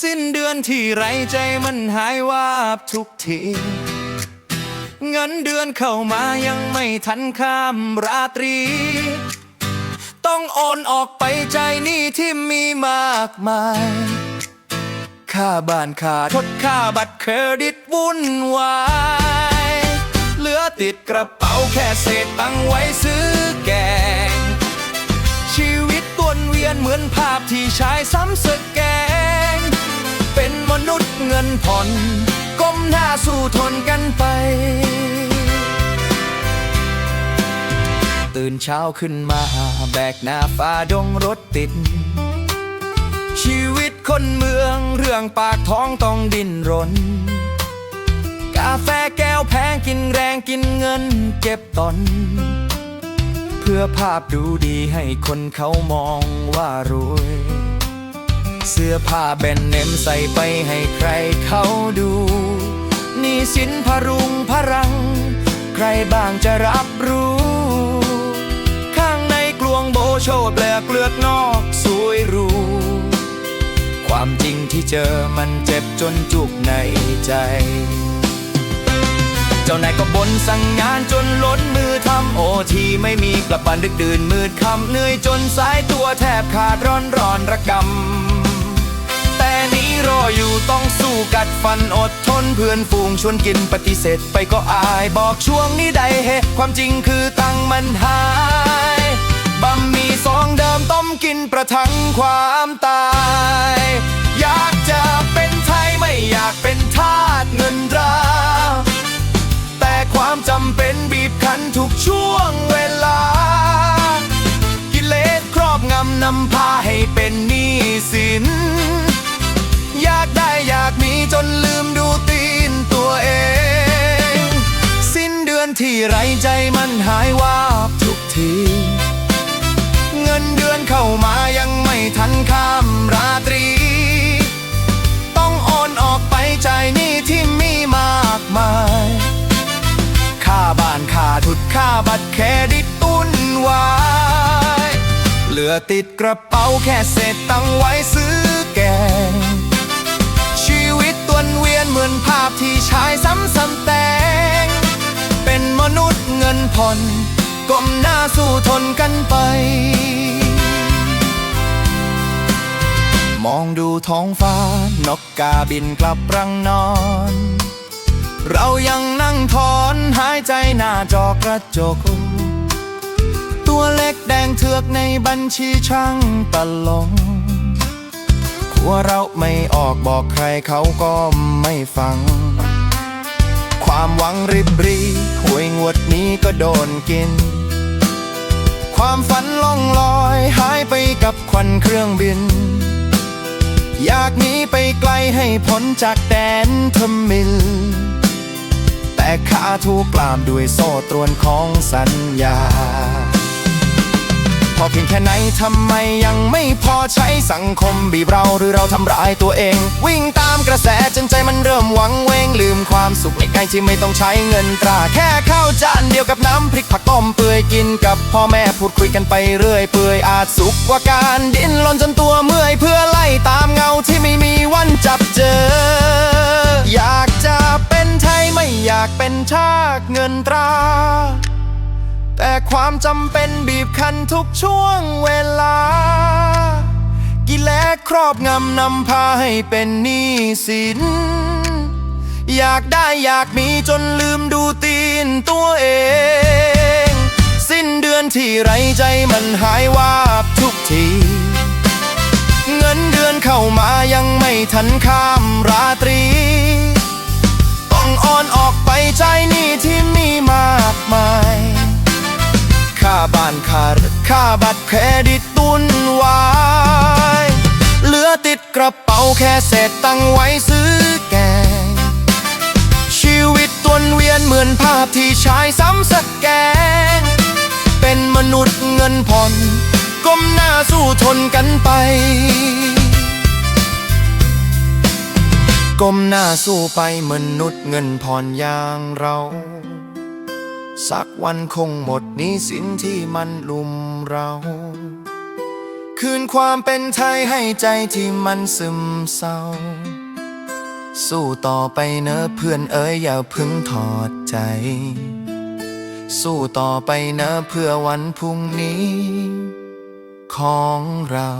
สิ้นเดือนที่ไรใจมันหายวาบทุกที เงินเดือนเข้ามายังไม่ทันข้ามราตรี ต้องโอนออกไปใจหนี้ที่มีมากมาย ค่าบ้านค่าทดค่าบัตรเครดิตวุ่นวายเหลือติดกระเป๋าแค่เศษตังไว้ซื้อแกง ชีวิตวนเวียนเหมือนภาพที่ฉายซ้ำสแกงเป็น เงินผ่อนก้มหน้าสู้ทนกันไป ตื่นเช้าขึ้นมาแบกหน้าฝ่าดงรถติด ชีวิตคนเมืองเรื่องปากท้องต้องดิ้นรน กาแฟแก้วแพงกินแรงกินเงินเก็บตน เพื่อภาพดูดีให้คนเขามองว่ารวย เสื้อผ้าแบรนด์เนมใส่ไปให้ใครเขาดู นี่สินพรุงพรัง ใครบ้างจะรับรู้ ข้างในกลวงโบโชดแปลกเปลือกนอกสวยรูความจริงที่เจอมันเจ็บจนจุกในใจ เจ้านายก็บ่นสั่งงานจนล้นมือทำโอทีไม่มีกลับบ้านดึกดื่นมืดคำเหนื่อยจนสายตัวแทบขาดร้อนร้อนระกำ ต้องสู้กัดฟันอดทนเพื่อนฝูงชวนกินปฏิเสธไปก็อายบอกช่วงนี้ได้เหตุความจริงคือตังมันหายบะหมี่ซองเดิมต้มกินประทังความตายอยากจะเป็นไทยไม่อยากเป็นทาสเงินรา แต่ความจำเป็นบีบคั้นทุกช่วงเวลา กิเลสครอบงำนำพาให้เป็นหนี้สิน จนลืมดูตีนตัวเอง สิ้นเดือนที่ไรใจมันหายวาบทุกที เงินเดือนเข้ามายังไม่ทันข้ามราตรี ต้องโอนออกไปใจนี้ที่มีมากมาย ค่าบ้านค่าทุดค่าบัตรเครดิตตุนวาย เหลือติดกระเป๋าแค่เศษตังไว้ซื้อ ผ่อนก้มหน้าสู้ทนกันไป มองดูท้องฟ้านกกาบินกลับรังนอน เรายังนั่งถอนหายใจหน้าจอกระจก ตัวเล็กแดงเถือกในบัญชีช่างตลงขัวเราไม่ออกบอกใครเขาก็ไม่ฟัง ความหวังริบรีหวยงวดนี้ก็โดนกิน ความฝันล่องลอยหายไปกับควันเครื่องบิน อยากหนีไปไกลให้พ้นจากแดนทมิล แต่ข้าถูกกลามด้วยโซ่ตรวนของสัญญา พอเพียงแค่ไหนทำไมยังไม่พอใช้สังคมบีบเราหรือเราทำร้ายตัวเอง วิ่งตามกระแสจนใจมันเริ่มหวังเวงลืมความสุขในกายที่ไม่ต้องใช้เงินตราแค่ข้าวจานเดียวกับน้ำพริกผักต้มเปื่อยกินกับพ่อแม่พูดคุยกันไปเรื่อยเปื่อยอาจสุขกว่าการดิ้นรนจนตัวเมื่อยเพื่อไล่ตามเงาที่ไม่มีวันจับเจอ อยากจะเป็นไทยไม่อยากเป็นชาติเงินตรา แต่ความจำเป็นบีบคั้นทุกช่วงเวลา กิเลสครอบงำนำพาให้เป็นหนี้สิน อยากได้อยากมีจนลืมดูตีนตัวเอง สิ้นเดือนที่ไรใจมันหายวาบทุกที เงินเดือนเข้ามายังไม่ทันข้ามราตรี ต้องอ่อนออกไปใจหนี้ที่มีมากมายาบ้านค่ารถค่าบัตรเครดิตตุนวายเหลือติดกระเป๋าแค่เศษตังไว้ซื้อแกง ชีวิตตวนเวียนเหมือนภาพที่ฉายซ้ำสแกง เป็นมนุษย์เงินผ่อนก้มหน้าสู้ทนกันไป ก้มหน้าสู้ไปมนุษย์เงินผ่อนอย่างเรา สักวันคงหมดนี้สินที่มันลุมเรา คืนความเป็นไทยให้ใจที่มันซึมเศร้า สู้ต่อไปเนอะเพื่อนเอ๋ยอย่าพึ่งถอดใจ สู้ต่อไปเนอะเพื่อวันพรุ่งนี้ ของเรา